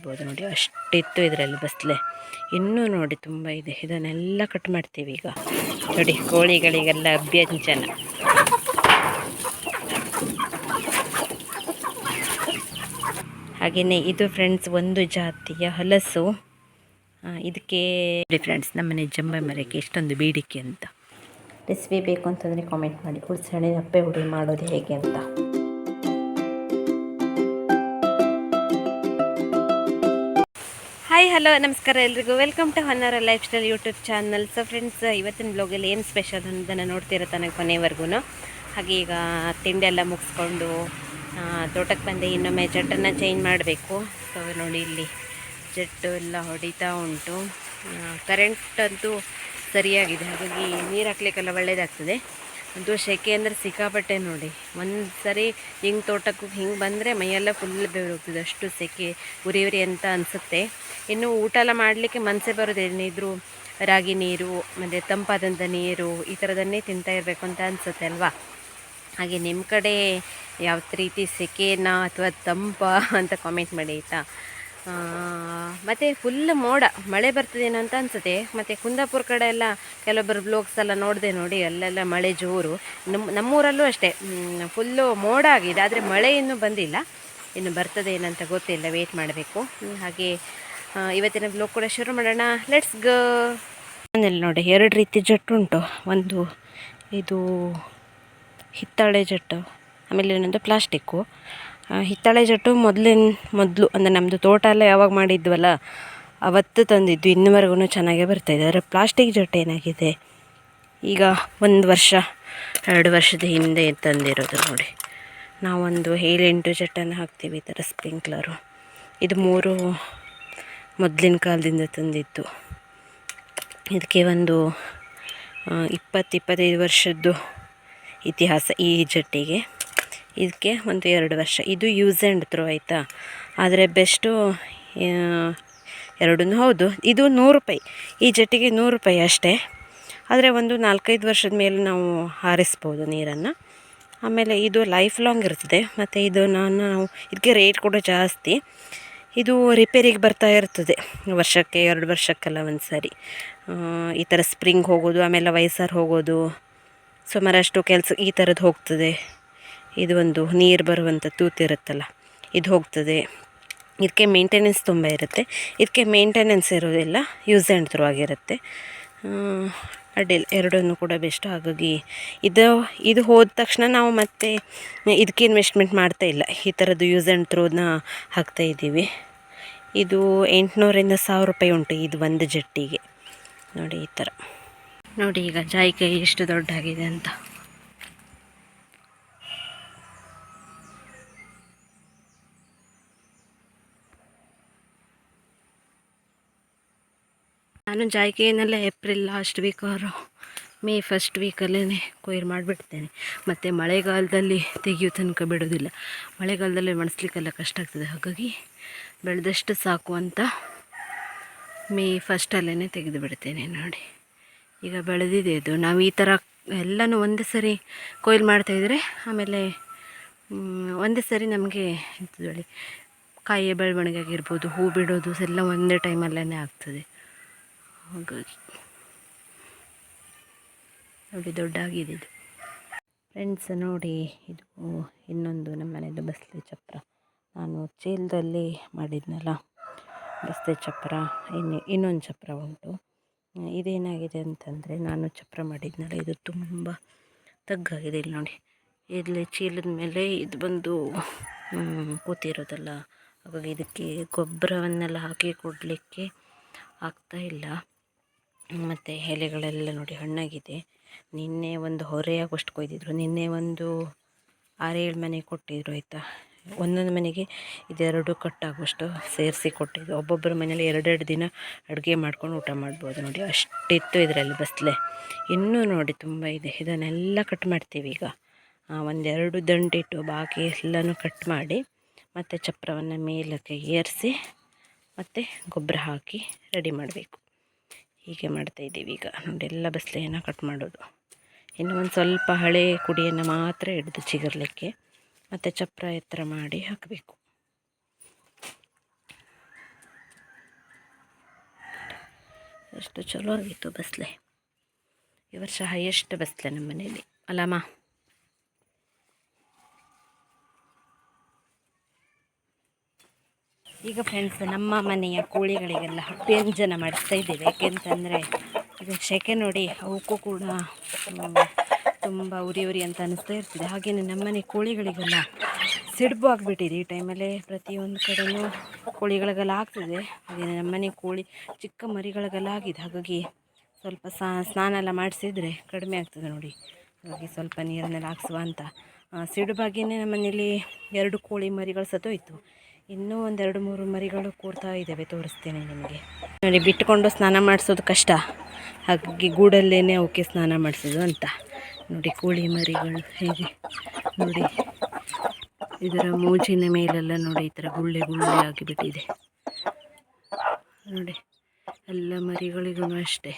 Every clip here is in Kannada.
ಮಾಡ್ಬೋದು ನೋಡಿ, ಅಷ್ಟಿತ್ತು ಇದರಲ್ಲಿ ಬಸ್ಲೆ. ಇನ್ನೂ ನೋಡಿ ತುಂಬ ಇದೆ. ಇದನ್ನೆಲ್ಲ ಕಟ್ ಮಾಡ್ತೀವಿ ಈಗ. ನೋಡಿ, ಕೋಳಿಗಳಿಗೆಲ್ಲ ಅಭ್ಯಂಜನ. ಹಾಗೆಯೇ ಇದು ಫ್ರೆಂಡ್ಸ್ ಒಂದು ಜಾತಿಯ ಹಲಸು. ಇದಕ್ಕೆ ಫ್ರೆಂಡ್ಸ್ ನಮ್ಮನೆ ಜಂಬ ಮರಕ್ಕೆ ಎಷ್ಟೊಂದು ಬೇಡಿಕೆ ಅಂತ. ರೆಸಿಪಿ ಬೇಕು ಅಂತಂದರೆ ಕಾಮೆಂಟ್ ಮಾಡಿ. ಉಳ್ಸಣೆ ಅಪ್ಪೆ ಹುಡಿ ಮಾಡೋದು ಹೇಗೆ ಅಂತ. ಹಾಯ್, ಹಲೋ, ನಮಸ್ಕಾರ ಎಲ್ರಿಗೂ. Welcome to Honnara lifestyle YouTube channel so friends ಇವತ್ತಿನ ಬ್ಲಾಗಲ್ಲಿ ಏನು ಸ್ಪೆಷಲ್ ಅನ್ನೋದನ್ನು ನೋಡ್ತಿರೋ ತನಕ ಕೊನೆವರೆಗೂ ಹಾಗೆ ಈಗ ತಿಂಡಿ ಎಲ್ಲ ಮುಗಿಸ್ಕೊಂಡು ತೋಟಕ್ಕೆ ಬಂದೆ ಇನ್ನೊಮ್ಮೆ ಜಟ್ಟನ್ನು ಚೇಂಜ್ ಮಾಡಬೇಕು. ಸೊ ನೋಡಿ ಇಲ್ಲಿ ಜಟ್ಟು ಎಲ್ಲ ಹೊಡಿತಾ ಉಂಟು. ಕರೆಂಟ್ ಅಂತೂ ಸರಿಯಾಗಿದೆ. ಹಾಗಾಗಿ ನೀರು ಹಾಕ್ಲಿಕ್ಕೆಲ್ಲ ಒಳ್ಳೆಯದಾಗ್ತದೆ ಅದು ಸೆಕೆ ಅಂದರೆ ಸಿಕ್ಕಾಪಟ್ಟೆ ನೋಡಿ. ಒಂದು ಸರಿ ಹಿಂಗೆ ತೋಟಕ್ಕೂ ಹಿಂಗೆ ಬಂದರೆ ಮೈಯೆಲ್ಲ ಫುಲ್ ಬೆವರು ಹೋಗ್ತದೆ ಅಷ್ಟು ಸೆಕೆ ಉರಿ ಉರಿ ಅಂತ ಅನಿಸುತ್ತೆ. ಇನ್ನು ಊಟ ಎಲ್ಲ ಮಾಡಲಿಕ್ಕೆ ಮನಸ್ಸೇ ಬರೋದೇನಿದ್ರು ರಾಗಿ ನೀರು, ಮತ್ತು ತಂಪಾದಂಥ ನೀರು ಈ ಥರದನ್ನೇ ತಿಂತಾ ಇರಬೇಕು ಅಂತ ಅನಿಸುತ್ತೆ ಅಲ್ವಾ? ಹಾಗೆ ನಿಮ್ಮ ಕಡೆ ಯಾವ ರೀತಿ ಸೆಕೆನಾ ಅಥವಾ ತಂಪ ಅಂತ ಕಾಮೆಂಟ್ ಮಾಡಿ ಆಯಿತಾ? ಮತ್ತು ಫುಲ್ ಮೋಡ, ಮಳೆ ಬರ್ತದೇನೋ ಅಂತ ಅನಿಸುತ್ತೆ. ಮತ್ತು ಕುಂದಾಪುರ ಕಡೆ ಎಲ್ಲ ಕೆಲವೊಬ್ಬರು ಬ್ಲಾಗ್ಸ್ ಎಲ್ಲ ನೋಡಿದೆ ನೋಡಿ, ಅಲ್ಲೆಲ್ಲ ಮಳೆ ಜೋರು. ನಮ್ಮ ನಮ್ಮೂರಲ್ಲೂ ಅಷ್ಟೇ. ಫುಲ್ಲು ಮೋಡ ಆಗಿದೆ, ಆದರೆ ಮಳೆ ಇನ್ನೂ ಬಂದಿಲ್ಲ. ಇನ್ನು ಬರ್ತದೆ ಏನಂತ ಗೊತ್ತಿಲ್ಲ ವೆಯ್ಟ್ ಮಾಡಬೇಕು. ಹಾಗೆ ಇವತ್ತಿನ ಬ್ಲೋಗ್ ಕೂಡ ಶುರು ಮಾಡೋಣ. ಲೆಟ್ಸ್ ಗ ಆಮೇಲೆ ನೋಡಿ, ಎರಡು ರೀತಿ ಜಟ್ಟು ಉಂಟು. ಒಂದು ಇದು ಹಿತ್ತಾಳೆ ಜಟ್ಟು, ಆಮೇಲೆ ಇನ್ನೊಂದು ಪ್ಲಾಸ್ಟಿಕ್ಕು ಹಿತ್ತಾಳೆ ಜಟ್ಟು ಮೊದಲಿನ, ಮೊದಲು, ಅಂದರೆ ನಮ್ಮದು ತೋಟ ಎಲ್ಲ ಯಾವಾಗ ಮಾಡಿದ್ವಲ್ಲ, ಅವತ್ತು ತಂದಿದ್ದು, ಇನ್ನುವರೆಗೂ ಚೆನ್ನಾಗೇ ಬರ್ತಾಯಿದೆ ಆದರೆ ಪ್ಲಾಸ್ಟಿಕ್ ಜಟ್ಟು ಏನಾಗಿದೆ? ಈಗ ಒಂದು ವರ್ಷ, ಎರಡು ವರ್ಷದ ಹಿಂದೆ ತಂದಿರೋದು ನೋಡಿ. ನಾವೊಂದು ಏಳೆಂಟು ಜಟ್ಟನ್ನು ಹಾಕ್ತೀವಿ ಈ ಥರ ಸ್ಪ್ರಿಂಕ್ಲರು. ಇದು ಮೂರು ಮೊದಲಿನ ಕಾಲದಿಂದ ತಂದಿದ್ದು. ಇದಕ್ಕೆ ಒಂದು ಇಪ್ಪತ್ತು, ಇಪ್ಪತ್ತೈದು ವರ್ಷದ್ದು ಇತಿಹಾಸ ಈ ಜಟ್ಟಿಗೆ. ಇದಕ್ಕೆ ಒಂದು ಎರಡು ವರ್ಷ. ಇದು ಯೂಸ್ ಆ್ಯಂಡ್ ತ್ರೋ ಆಯಿತಾ? ಆದರೆ ಬೆಸ್ಟು ಎರಡೂ ಹೌದು. ಇದು ನೂರು ರೂಪಾಯಿ. ಈ ಜಟ್ಟಿಗೆ ನೂರು ರೂಪಾಯಿ ಅಷ್ಟೇ. ಆದರೆ ಒಂದು ನಾಲ್ಕೈದು ವರ್ಷದ ಮೇಲೆ ನಾವು ಹಾರಿಸ್ಬೋದು ನೀರನ್ನು. ಆಮೇಲೆ ಇದು ಲೈಫ್ ಲಾಂಗ್ ಇರ್ತದೆ. ಮತ್ತು ಇದು ನಾನು ಇದಕ್ಕೆ ರೇಟ್ ಕೂಡ ಜಾಸ್ತಿ. ಇದು ರಿಪೇರಿಗೆ ಬರ್ತಾ ಇರ್ತದೆ. ವರ್ಷಕ್ಕೆ ಎರಡು ವರ್ಷಕ್ಕೆಲ್ಲ ಒಂದು ಸಾರಿ ಈ ಥರ ಸ್ಪ್ರಿಂಗ್ ಹೋಗೋದು, ಆಮೇಲೆ ವಯಸ್ಸಾರು ಹೋಗೋದು. ಸುಮಾರಷ್ಟು ಕೆಲಸ ಈ ಥರದ್ದು ಹೋಗ್ತದೆ. ಇದು ಒಂದು ನೀರು ಬರುವಂಥ ತೂತಿರುತ್ತಲ್ಲ ಇದು ಹೋಗ್ತದೆ. ಇದಕ್ಕೆ ಮೇಂಟೆನೆನ್ಸ್ ತುಂಬ ಇರುತ್ತೆ. ಇದಕ್ಕೆ ಮೇಂಟೆನೆನ್ಸ್ ಇರೋದಿಲ್ಲ ಯೂಸ್ ಆ್ಯಂಡ್ ಥ್ರೋ ಆಗಿರುತ್ತೆ. ಅಡ್ಡಿಲ್ಲ, ಎರಡನ್ನೂ ಕೂಡ ಬೆಸ್ಟ್ ಹಾಗಾಗಿ ಇದು ಇದು ಹೋದ ತಕ್ಷಣ ನಾವು ಮತ್ತೆ ಇದಕ್ಕೆ ಇನ್ವೆಸ್ಟ್ಮೆಂಟ್ ಮಾಡ್ತಾ ಇಲ್ಲ. ಈ ಥರದ್ದು ಯೂಸ್ ಆ್ಯಂಡ್ ಥ್ರೋನ ಹಾಕ್ತಾ ಇದ್ದೀವಿ. ಇದು ಎಂಟುನೂರಿಂದ ಸಾವಿರ ರೂಪಾಯಿ ಉಂಟು ಇದು ಒಂದು ಜಟ್ಟಿಗೆ. ನೋಡಿ ಈ ಥರ ನೋಡಿ ಈಗ ಜಾಯಿಕಾಯಿ ಎಷ್ಟು ದೊಡ್ಡಾಗಿದೆ ಅಂತ. ನಾನು ಜಾಯಿಕಾಯಿನೆಲ್ಲ ಏಪ್ರಿಲ್ ಲಾಸ್ಟ್ ವೀಕ್ ಅವರು ಮೇ ಫಸ್ಟ್ ವೀಕಲ್ಲೇ ಕೊಯ್ರು ಮಾಡಿಬಿಡ್ತೇನೆ. ಮತ್ತು ಮಳೆಗಾಲದಲ್ಲಿ ತೆಗೆಯೋ ತನಕ ಬಿಡೋದಿಲ್ಲ. ಮಳೆಗಾಲದಲ್ಲಿ ಒಣಸ್ಲಿಕ್ಕೆಲ್ಲ ಕಷ್ಟ ಆಗ್ತದೆ. ಹಾಗಾಗಿ ಬೆಳೆದಷ್ಟು ಸಾಕು ಅಂತ ಮೇ ಫಸ್ಟಲ್ಲೇ ತೆಗೆದು ಬಿಡ್ತೇನೆ ನೋಡಿ. ಈಗ ಬೆಳೆದಿದೆ ಇದು. ನಾವು ಈ ಥರ ಎಲ್ಲನೂ ಒಂದೇ ಸರಿ ಕೊಯ್ಲು ಮಾಡ್ತಾಯಿದ್ರೆ ಆಮೇಲೆ ಒಂದೇ ಸರಿ ನಮಗೆ ಹೇಳಿ, ಕಾಯಿಯ ಬೆಳವಣಿಗೆ ಆಗಿರ್ಬೋದು ಹೂ ಬಿಡೋದು ಎಲ್ಲ ಒಂದೇ ಟೈಮಲ್ಲೇ ಆಗ್ತದೆ. ಹಾಗಾಗಿ ನೋಡಿ ದೊಡ್ಡಾಗಿದೆ ಇದು. ಫ್ರೆಂಡ್ಸ್ ನೋಡಿ ಇದು ಇನ್ನೊಂದು ನಮ್ಮ ಮನೆಯದು ಬಸ್ಲೆ ಚಪ್ರ. ನಾನು ಚೀಲದಲ್ಲಿ ಮಾಡಿದ್ನಲ್ಲ ಬಸ್ತೆ ಚಪ್ರ. ಇನ್ನು ಇನ್ನೊಂದು ಚಪ್ರ ಉಂಟು. ಇದೇನಾಗಿದೆ ಅಂತಂದರೆ ನಾನು ಚಪ್ರ ಮಾಡಿದ್ನಲ್ಲ, ಇದು ತುಂಬ ತಗ್ಗಾಗಿದೆ ಇಲ್ಲಿ ನೋಡಿ. ಇಲ್ಲಿ ಚೀಲದ ಮೇಲೆ ಇದು ಬಂದು ಕೂತಿರೋದಲ್ಲ. ಹಾಗಾಗಿ ಇದಕ್ಕೆ ಗೊಬ್ಬರವನ್ನೆಲ್ಲ ಹಾಕಿ ಕೊಡಲಿಕ್ಕೆ ಆಗ್ತಾ ಇಲ್ಲ. ಮತ್ತು ಎಲೆಗಳೆಲ್ಲ ನೋಡಿ ಹಣ್ಣಾಗಿದೆ. ನಿನ್ನೆ ಒಂದು ಹೊರೆಯಾಗುವಷ್ಟು ಕೊಯ್ದಿದ್ರು. ನಿನ್ನೆ ಒಂದು ಆರೇಳು ಮನೆ ಕೊಟ್ಟಿದ್ರು ಆಯಿತಾ? ಒಂದೊಂದು ಮನೆಗೆ ಇದೆರಡು ಕಟ್ಟಾಗುವಷ್ಟು ಸೇರಿಸಿ ಕೊಟ್ಟಿದ್ದು ಒಬ್ಬೊಬ್ಬರ ಮನೇಲಿ ಎರಡೆರಡು ದಿನ ಅಡುಗೆ ಮಾಡ್ಕೊಂಡು ಊಟ ಮಾಡ್ಬೋದು ನೋಡಿ. ಅಷ್ಟಿತ್ತು ಇದರಲ್ಲಿ ಬಸ್ಲೆ. ಇನ್ನೂ ನೋಡಿ ತುಂಬ ಇದೆ. ಇದನ್ನೆಲ್ಲ ಕಟ್ ಮಾಡ್ತೀವಿ ಈಗ. ಒಂದೆರಡು ದಂಟಿಟ್ಟು ಬಾಕಿ ಎಲ್ಲನೂ ಕಟ್ ಮಾಡಿ ಮತ್ತು ಚಪ್ರವನ್ನು ಮೇಲಕ್ಕೆ ಏರಿಸಿ ಮತ್ತು ಗೊಬ್ಬರ ಹಾಕಿ ರೆಡಿ ಮಾಡಬೇಕು. ಹೀಗೆ ಮಾಡ್ತಾಯಿದ್ದೀವಿ ಈಗ. ನೋಡಿ ನೋಡೆಲ್ಲ ಬಸಲೆಯನ್ನು ಕಟ್ ಮಾಡೋದು. ಇನ್ನು ಒಂದು ಸ್ವಲ್ಪ ಹಳೆ ಕುಡಿಯನ್ನು ಮಾತ್ರ ಹಿಡಿದು ಚಿಗರ್ಲಿಕ್ಕೆ ಮತ್ತು ಚಪ್ಪರ ಎತ್ತರ ಮಾಡಿ ಹಾಕಬೇಕು. ಎಷ್ಟು ಚಲೋ ಆಗಿತ್ತು ಬಸಳೆ ಈ ವರ್ಷ ಹೈಯೆಸ್ಟ್ ಬಸ್ಲೆ ನಮ್ಮ ಮನೇಲಿ ಅಲ್ಲಮ್ಮ ಈಗ ಫ್ರೆಂಡ್ಸ್ ನಮ್ಮ ಮನೆಯ ಕೋಳಿಗಳಿಗೆಲ್ಲ ವ್ಯಂಜನ ಮಾಡಿಸ್ತಾ ಇದ್ದೇವೆ. ಯಾಕೆಂತಂದರೆ, ಈಗ ಶೆಕೆ ನೋಡಿ ಅವಕ್ಕೂ ಕೂಡ ತುಂಬ ಉರಿ ಉರಿ ಅಂತ ಅನ್ನಿಸ್ತಾ ಇರ್ತದೆ. ಹಾಗೆಯೇ ನಮ್ಮನೆ ಕೋಳಿಗಳಿಗೆಲ್ಲ ಸಿಡುಬು ಆಗಿಬಿಟ್ಟಿದೆ. ಈ ಟೈಮಲ್ಲೇ ಪ್ರತಿಯೊಂದು ಕಡೆಯೂ ಕೋಳಿಗಳಿಗೆಲ್ಲ ಆಗ್ತದೆ. ಹಾಗೆಯೇ ನಮ್ಮನೆ ಕೋಳಿ ಚಿಕ್ಕ ಮರಿಗಳಿಗೆಲ್ಲ ಆಗಿದೆ. ಹಾಗಾಗಿ ಸ್ವಲ್ಪ ಸ್ನಾನ ಎಲ್ಲ ಮಾಡಿಸಿದರೆ ಕಡಿಮೆ ಆಗ್ತದೆ ನೋಡಿ. ಹಾಗಾಗಿ ಸ್ವಲ್ಪ ನೀರನ್ನೆಲ್ಲ ಹಾಕ್ಸುವ ಅಂತ. ಸಿಡುಬಾಗಿಯೇ ನಮ್ಮ ನಮ್ಮನೇಲಿ ಎರಡು ಕೋಳಿ ಮರಿಗಳು ಸತ್ತೋಯ್ತು. ಇನ್ನೂ ಒಂದೆರಡು ಮೂರು ಮರಿಗಳು ಕೂರ್ತಾ ಇದ್ದಾವೆ, ತೋರಿಸ್ತೇನೆ ನಿಮಗೆ. ನೋಡಿ ಬಿಟ್ಟುಕೊಂಡು ಸ್ನಾನ ಮಾಡಿಸೋದು ಕಷ್ಟ. ಹಾಗಾಗಿ ಗೂಡಲ್ಲೇ ಅವಕ್ಕೆ ಸ್ನಾನ ಮಾಡಿಸೋದು ಅಂತ. ನೋಡಿ, ಕೋಳಿ ಮರಿಗಳು ಹೇಗೆ. ನೋಡಿ, ಇದರ ಮೂಜಿನ ಮೇಲೆಲ್ಲ ನೋಡಿ, ಈ ಥರ ಗುಳ್ಳೆ ಗುಳ್ಳೆ ಆಗಿಬಿಟ್ಟಿದೆ. ನೋಡಿ, ಎಲ್ಲ ಮರಿಗಳಿಗೂ ಅಷ್ಟೇ.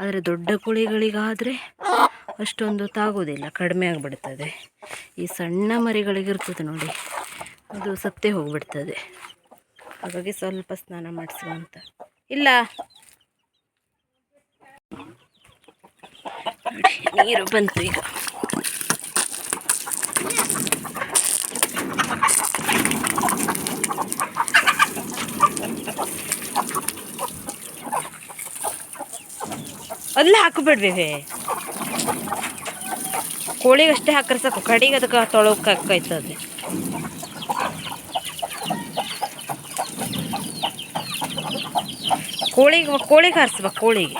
ಆದರೆ ದೊಡ್ಡ ಕೋಳಿಗಳಿಗಾದರೆ ಅಷ್ಟೊಂದು ತಾಗೋದಿಲ್ಲ ಕಡಿಮೆ ಆಗಿಬಿಡ್ತದೆ. ಈ ಸಣ್ಣ ಮರಿಗಳಿಗಿರ್ತದೆ ನೋಡಿ. ಅದು ಸತ್ತೇ ಹೋಗ್ಬಿಡ್ತದೆ. ಹಾಗಾಗಿ ಸ್ವಲ್ಪ ಸ್ನಾನ ಮಾಡಿಸುವ ಅಂತ. ಇಲ್ಲ. ನೀರು ಬಂತು ಈಗ. ಅಲ್ಲ ಹಾಕಿಬಿಡ್ಬೇವೆ ಕೋಳಿಗಷ್ಟೇ ಹಾಕ್ರೆ ಸಾಕು. ಕಡೆಗೆ ಅದಕ್ಕೆ ತೊಳಕ್ಕೆ ಹಾಕೈತದೆ ಕೋಳಿಗೆ ಕೋಳಿಗೆ ಹಾರಿಸ್ಬೇಕು ಕೋಳಿಗೆ.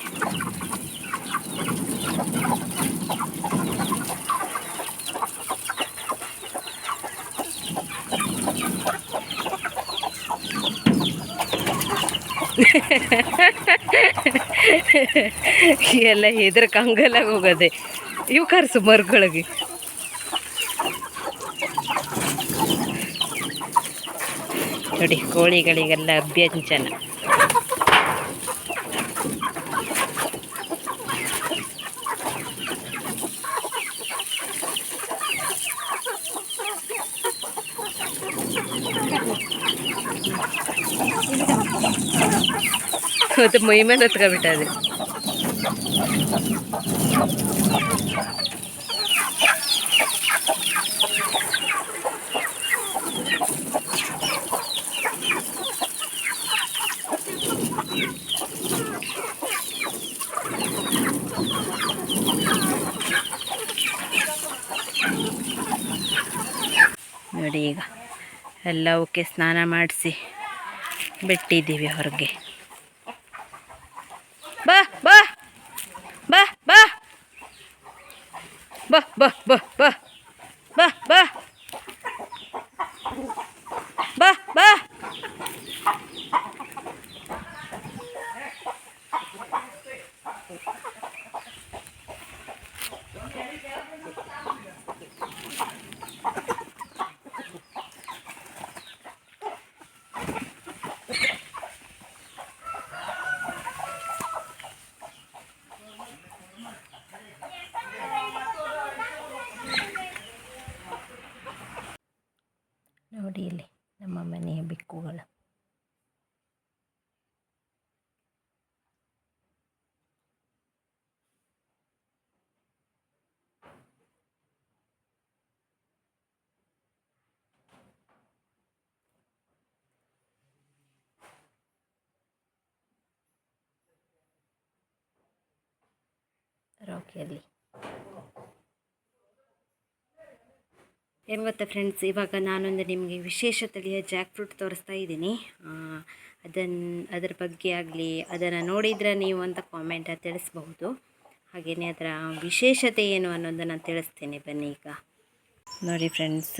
ಎಲ್ಲ ಹೆದ್ರ ಕಂಗಲಾಗ ಹೋಗೋದೆ. ಇವು ಕರ್ಸು ಮರುಗಳಿಗೆ. ನೋಡಿ ಕೋಳಿಗಳಿಗೆಲ್ಲ ಅಭ್ಯಂಜನ. तो मई में नतका बिटा दे नोड़ी एल स्नानी बटी हो रे বাহ বাহ বাহ বাহ বাহ বাহ বাহ বাহ ರಾಕಿಯಲ್ಲಿ ಏನು ಗೊತ್ತಾ ಫ್ರೆಂಡ್ಸ್ ಇವಾಗ ನಾನೊಂದು ನಿಮಗೆ ವಿಶೇಷ ತಳಿಯ ಜಾಕ್ ಫ್ರೂಟ್ ತೋರಿಸ್ತಾ ಇದ್ದೀನಿ. ಅದನ್ನು ಅದರ ಬಗ್ಗೆ ಆಗಲಿ, ಅದನ್ನು ನೋಡಿದರೆ ನೀವು ಅಂತ ಕಾಮೆಂಟ ತಿಳಿಸ್ಬಹುದು. ಹಾಗೇ ಅದರ ವಿಶೇಷತೆ ಏನು ಅನ್ನೋದನ್ನು ತಿಳಿಸ್ತೀನಿ ಬನ್ನಿ ಈಗ. ನೋಡಿ ಫ್ರೆಂಡ್ಸ್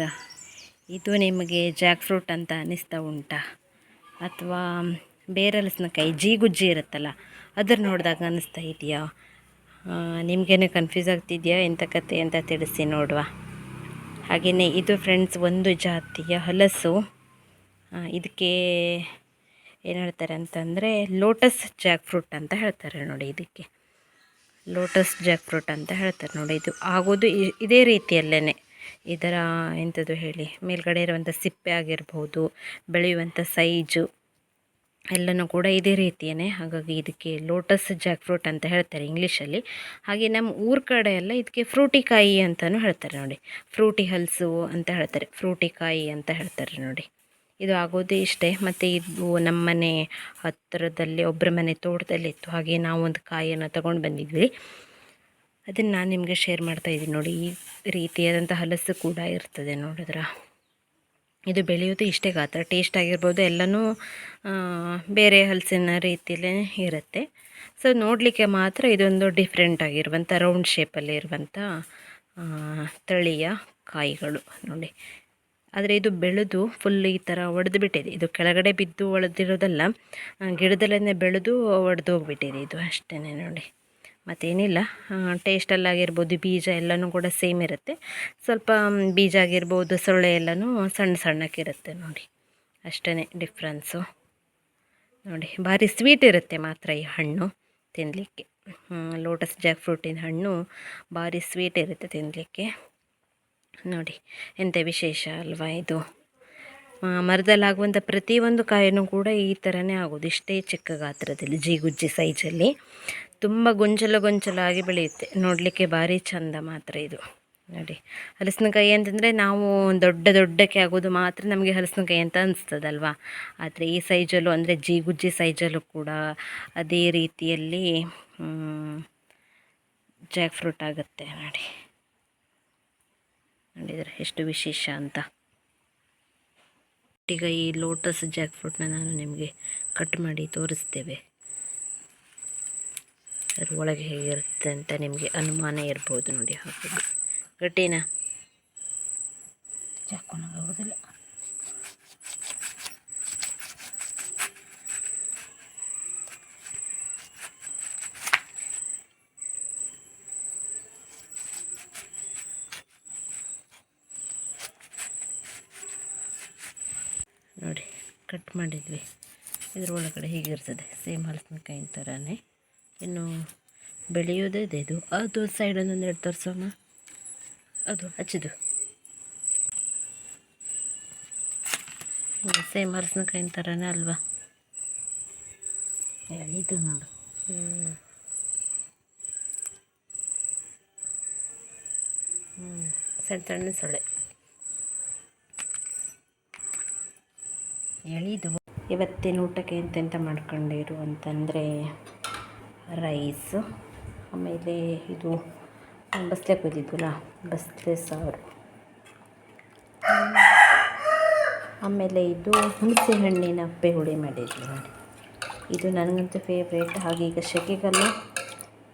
ಇದು ನಿಮಗೆ ಜಾಕ್ ಫ್ರೂಟ್ ಅಂತ ಅನ್ನಿಸ್ತಾ ಉಂಟಾ? ಅಥವಾ ಬೇರಲಸಿನಕಾಯಿ ಜೀಗುಜ್ಜಿ ಇರುತ್ತಲ್ಲ ಅದನ್ನು ನೋಡಿದಾಗ ಅನ್ನಿಸ್ತಾ ಇದೆಯಾ? ನಿಮಗೇನು ಕನ್ಫ್ಯೂಸ್ ಆಗ್ತಿದೆಯಾ? ಎಂಥ ಕತೆ ಅಂತ ತಿಳಿಸಿ ನೋಡುವ. ಹಾಗೆಯೇ ಇದು ಫ್ರೆಂಡ್ಸ್ ಒಂದು ಜಾತಿಯ ಹಲಸು. ಇದಕ್ಕೆ ಏನು ಹೇಳ್ತಾರೆ ಅಂತಂದರೆ ಲೋಟಸ್ ಜಾಕ್ ಫ್ರೂಟ್ ಅಂತ ಹೇಳ್ತಾರೆ ನೋಡಿ ಇದಕ್ಕೆ ಲೋಟಸ್ ಜಾಕ್ ಫ್ರೂಟ್ ಅಂತ ಹೇಳ್ತಾರೆ ನೋಡಿ ಇದು. ಆಗೋದು ಇದೇ ರೀತಿಯಲ್ಲೇ ಇದರ ಎಂಥದ್ದು ಹೇಳಿ, ಮೇಲ್ಗಡೆ ಇರುವಂಥ ಸಿಪ್ಪೆ ಆಗಿರ್ಬೋದು ಬೆಳೆಯುವಂಥ ಸೈಜು ಎಲ್ಲನೂ ಕೂಡ ಇದೇ ರೀತಿಯೇ ಹಾಗಾಗಿ ಇದಕ್ಕೆ ಲೋಟಸ್ ಜಾಕ್ ಫ್ರೂಟ್ ಅಂತ ಹೇಳ್ತಾರೆ ಇಂಗ್ಲೀಷಲ್ಲಿ. ಹಾಗೆ ನಮ್ಮ ಊರ ಕಡೆ ಎಲ್ಲ ಇದಕ್ಕೆ ಫ್ರೂಟಿಕಾಯಿ ಅಂತಲೂ ಹೇಳ್ತಾರೆ ನೋಡಿ. ಫ್ರೂಟಿ ಹಲ್ಸು ಅಂತ ಹೇಳ್ತಾರೆ. ಫ್ರೂಟಿಕಾಯಿ ಅಂತ ಹೇಳ್ತಾರೆ ನೋಡಿ. ಇದು ಆಗೋದೇ ಇಷ್ಟೇ. ಮತ್ತು ಇದು ನಮ್ಮ ಮನೆ ಹತ್ತಿರದಲ್ಲಿ ಒಬ್ಬರ ಮನೆ ತೋಟದಲ್ಲಿ ಇತ್ತು. ಹಾಗೆ ನಾವೊಂದು ಕಾಯಿಯನ್ನು ತಗೊಂಡು ಬಂದಿದ್ವಿ. ಅದನ್ನು ನಾನು ನಿಮಗೆ ಶೇರ್ ಮಾಡ್ತಾ ಇದ್ದೀನಿ ನೋಡಿ. ಈ ರೀತಿಯಾದಂಥ ಹಲಸು ಕೂಡ ಇರ್ತದೆ ನೋಡಿದ್ರ? ಇದು ಬೆಳೆಯೋದು ಇಷ್ಟೇ ಗಾತ್ರ. ಟೇಸ್ಟ್ ಆಗಿರ್ಬೋದು, ಎಲ್ಲನೂ ಬೇರೆ ಹಲಸಿನ ರೀತಿಯಲ್ಲೇ ಇರುತ್ತೆ. ಸೊ ನೋಡಲಿಕ್ಕೆ ಮಾತ್ರ ಇದೊಂದು ಡಿಫ್ರೆಂಟ್ ಆಗಿರುವಂಥ ರೌಂಡ್ ಶೇಪಲ್ಲಿ ಇರುವಂಥ ತಳಿಯ ಕಾಯಿಗಳು. ನೋಡಿ. ಆದರೆ ಇದು ಬೆಳೆದು ಫುಲ್ ಈ ಥರ ಒಡೆದು ಬಿಟ್ಟಿದೆ. ಇದು ಕೆಳಗಡೆ ಬಿದ್ದು ಒಡೆದಿರೋದಲ್ಲ ಗಿಡದಲ್ಲೇ ಬೆಳೆದು ಒಡೆದು ಹೋಗ್ಬಿಟ್ಟಿದೆ ಇದು ಅಷ್ಟೇ ನೋಡಿ. ಮತ್ತೇನಿಲ್ಲ. ಟೇಸ್ಟಲ್ಲಾಗಿರ್ಬೋದು ಬೀಜ ಎಲ್ಲನೂ ಕೂಡ ಸೇಮ್ ಇರುತ್ತೆ. ಸ್ವಲ್ಪ ಬೀಜ ಆಗಿರ್ಬೋದು, ಸೊಳ್ಳೆ ಎಲ್ಲನೂ ಸಣ್ಣ ಸಣ್ಣಕ್ಕಿರುತ್ತೆ ನೋಡಿ. ಅಷ್ಟೇ ಡಿಫ್ರೆನ್ಸು ನೋಡಿ, ಭಾರಿ ಸ್ವೀಟ್ ಇರುತ್ತೆ ಮಾತ್ರ ಈ ಹಣ್ಣು ತಿನ್ನಲಿಕ್ಕೆ ಲೋಟಸ್ ಜಾಕ್ ಫ್ರೂಟಿನ ಹಣ್ಣು ಭಾರಿ ಸ್ವೀಟ್ ಇರುತ್ತೆ ತಿನ್ನಲಿಕ್ಕೆ ನೋಡಿ ಎಂಥ ವಿಶೇಷ ಅಲ್ವಾ ಇದು? ಮರದಲ್ಲಾಗುವಂಥ ಪ್ರತಿಯೊಂದು ಕಾಯಿನೂ ಕೂಡ ಈ ಥರನೇ ಆಗೋದು. ಇಷ್ಟೇ ಚಿಕ್ಕ ಗಾತ್ರದಲ್ಲಿ, ಜಿಗುಜ್ಜಿ ಸೈಜಲ್ಲಿ ತುಂಬ ಗೊಂಚಲ ಗೊಂಚಲಾಗಿ ಬೆಳೆಯುತ್ತೆ. ನೋಡಲಿಕ್ಕೆ ಭಾರಿ ಚಂದ ಮಾತ್ರ ಇದು. ನೋಡಿ, ಹಲಸಿನಕಾಯಿ ಅಂತಂದರೆ ನಾವು ದೊಡ್ಡ ದೊಡ್ಡಕ್ಕೆ ಆಗೋದು ಮಾತ್ರ ನಮಗೆ ಹಲಸಿನಕಾಯಿ ಅಂತ ಅನಿಸ್ತದಲ್ವಾ? ಆದರೆ ಈ ಸೈಜಲ್ಲೂ ಅಂದರೆ ಜಿಗುಜ್ಜಿ ಸೈಜಲ್ಲೂ ಕೂಡ ಅದೇ ರೀತಿಯಲ್ಲಿ ಜಾಕ್ ಫ್ರೂಟ್ ಆಗುತ್ತೆ ನೋಡಿ. ನೋಡಿದರೆ ಎಷ್ಟು ವಿಶೇಷ ಅಂತ. ಈಗ ಈ ಲೋಟಸ್ ಜಾಕ್ ಫ್ರೂಟ್ನ ನಾನು ನಿಮಗೆ ಕಟ್ ಮಾಡಿ ತೋರಿಸ್ತೇವೆ. ಅದ್ರ ಒಳಗೆ ಹೇಗಿರುತ್ತೆ ಅಂತ ನಿಮಗೆ ಅನುಮಾನ ಇರ್ಬೋದು ನೋಡಿ ಹಾಕೋದು ಗಟ್ಟಿನ ಚಾಕೋನಾಗೋದಿಲ್ಲ. ನೋಡಿ ಕಟ್ ಮಾಡಿದ್ವಿ. ಇದ್ರ ಒಳಗಡೆ ಹೀಗಿರ್ತದೆ ಸೇಮ್ ಹಲಸಿನಕಾಯಿ ಥರನೇ ಇನ್ನು ಬೆಳೆಯೋದೇ ಇದೆ ಇದು. ಅದು ಸೈಡ್ ಒಂದೊಂದೆರಡು ತೋರಿಸೋಣ. ಅದು ಹಚ್ಚಿದು ಸೇಮ್ ಹಲಸಿನಕಾಯಿನ ಥರನೇ ಅಲ್ವಾ? ಇದು ನೋಡು. ಹ್ಞೂ ಹ್ಞೂ ಸಣ್ಣ ಸಣ್ಣ ಸೊಳ್ಳೆ. ಎಳಿದು. ಇವತ್ತಿನ ಊಟಕ್ಕೆ ಎಂತೆಂತ ಮಾಡ್ಕೊಂಡಿರು ಅಂತಂದರೆ ರೈಸ್ ಆಮೇಲೆ ಇದು ಬಸ್ಲೆ ಕೊಯ್ದಿದ್ವಲ್ಲ ಬಸ್ಲೆ ಸಾರು. ಆಮೇಲೆ ಇದು ಹುಣಸೆ ಹಣ್ಣಿನ ಹುಳಿ ಮಾಡಿದ್ವಿ ನೋಡಿ ಇದು ನನಗಂತೂ ಫೇವ್ರೇಟ್ ಹಾಗೆ ಈಗ ಸೆಕೆಗೆಲ್ಲ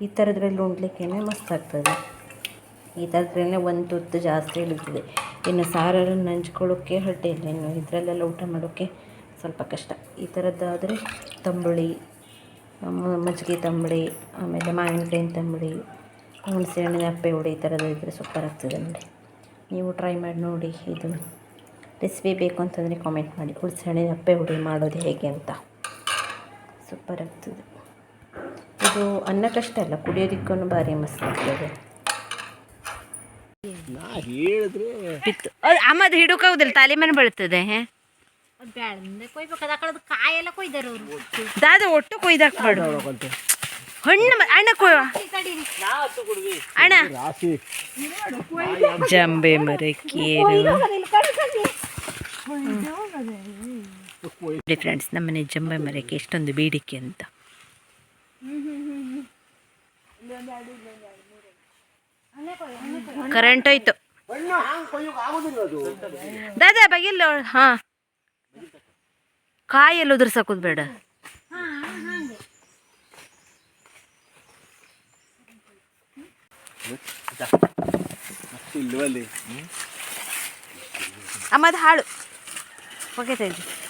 ಈ ಥರದ್ರಲ್ಲಿ ಉಂಡ್ಲಿಕ್ಕೇ ಮಸ್ತ್ ಆಗ್ತದೆ. ಈ ಥರದ್ರಲ್ಲೇ ಒಂದು ತುತ್ತು ಜಾಸ್ತಿ ಇಳಿತದೆ. ಇನ್ನು ಸಾರನ್ನು ನಂಚ್ಕೊಳ್ಳೋಕ್ಕೆ ಹೊಟ್ಟೆ ಇಲ್ಲ, ಇನ್ನು ಇದರಲ್ಲೆಲ್ಲ ಊಟ ಮಾಡೋಕ್ಕೆ ಸ್ವಲ್ಪ ಕಷ್ಟ. ಈ ಥರದ್ದಾದರೆ ತಂಬುಳಿ ಮಜ್ಜಿಗೆ ತಂಬುಳಿ ಆಮೇಲೆ ಮಾವಿನಕಾಯಿನ ತಂಬುಳಿ ಹುಣಸೆ ಹಣ್ಣಿನ ಅಪ್ಪೆ ಹುಳಿ ಈ ಥರದ್ದು ಇದ್ದರೆ ಸೂಪರ್ ಆಗ್ತದೆ ನೋಡಿ. ನೀವು ಟ್ರೈ ಮಾಡಿ ನೋಡಿ ಇದು ರೆಸಿಪಿ ಬೇಕು ಅಂತಂದರೆ ಕಾಮೆಂಟ್ ಮಾಡಿ. ಹುಣಸೆ ಹಣ್ಣಿನ ಅಪ್ಪೆ ಹುಳಿ ಮಾಡೋದು ಹೇಗೆ ಅಂತ. ಸೂಪರ್ ಆಗ್ತದೆ. ಇದು ಅನ್ನಕ್ಕಷ್ಟೇ ಅಲ್ಲ ಕುಡಿಯೋದಕ್ಕೂ ಭಾರಿ ಮಸ್ತ್ ಆಗ್ತದೆ. ನಾ ಹೇಳಿದ್ರೆ ಬಿತ್ತು ಅಮ್ಮದು ಹಿಡುಕೋದಿಲ್ಲ ತಲೆ ಮೇಲೆ ಬೀಳ್ತದೆ ಬ್ಯಾಳಂದೆ ಕೊಯ್ಬೇಕಾದ ಆ ಕಡೆದು ಕಾಯೆಲ್ಲ ಕೊಯ್ದಾರ ಅವರು. ದಾದ ಒಟ್ಟು ಕೊಯ್ದಾಕ್ಬೇಡು ಹಣ್ಣು ಮ- ಅಣ್ಣ ಕೊಯ್ವ ಅಣ್ಣ. ರಾಶಿ. ಜಂಬೆ ಮರಕ್ಕೆ ನೋಡಿ ಫ್ರೆಂಡ್ಸ್ ನಮ್ಮನೆ ಜಂಬೆ ಮರಕ್ಕೆ ಎಷ್ಟೊಂದು ಬೇಡಿಕೆ ಅಂತ. ಕರೆಂಟ್ ಹೋಯ್ತು. ಹಣ್ಣು ಹಂಗೆ ಕೊಯ್ಯೋಕೆ ಆಗೋದಿಲ್ಲ ಅದು. ದಾದಾ ಬಗಿಲ್ಲ ಹಾ. ಕಾಯಲ್ಲಿ ಉದುರ್ಸಕೋದು ಬೇಡ. ಅಷ್ಟು ಇಲ್ವಲ್ಲಿ? ಅಮ್ಮದು ಹಾಳು. ಒಗೆತಾ ಇದ್ದಿ ಮಕ್ಕಳು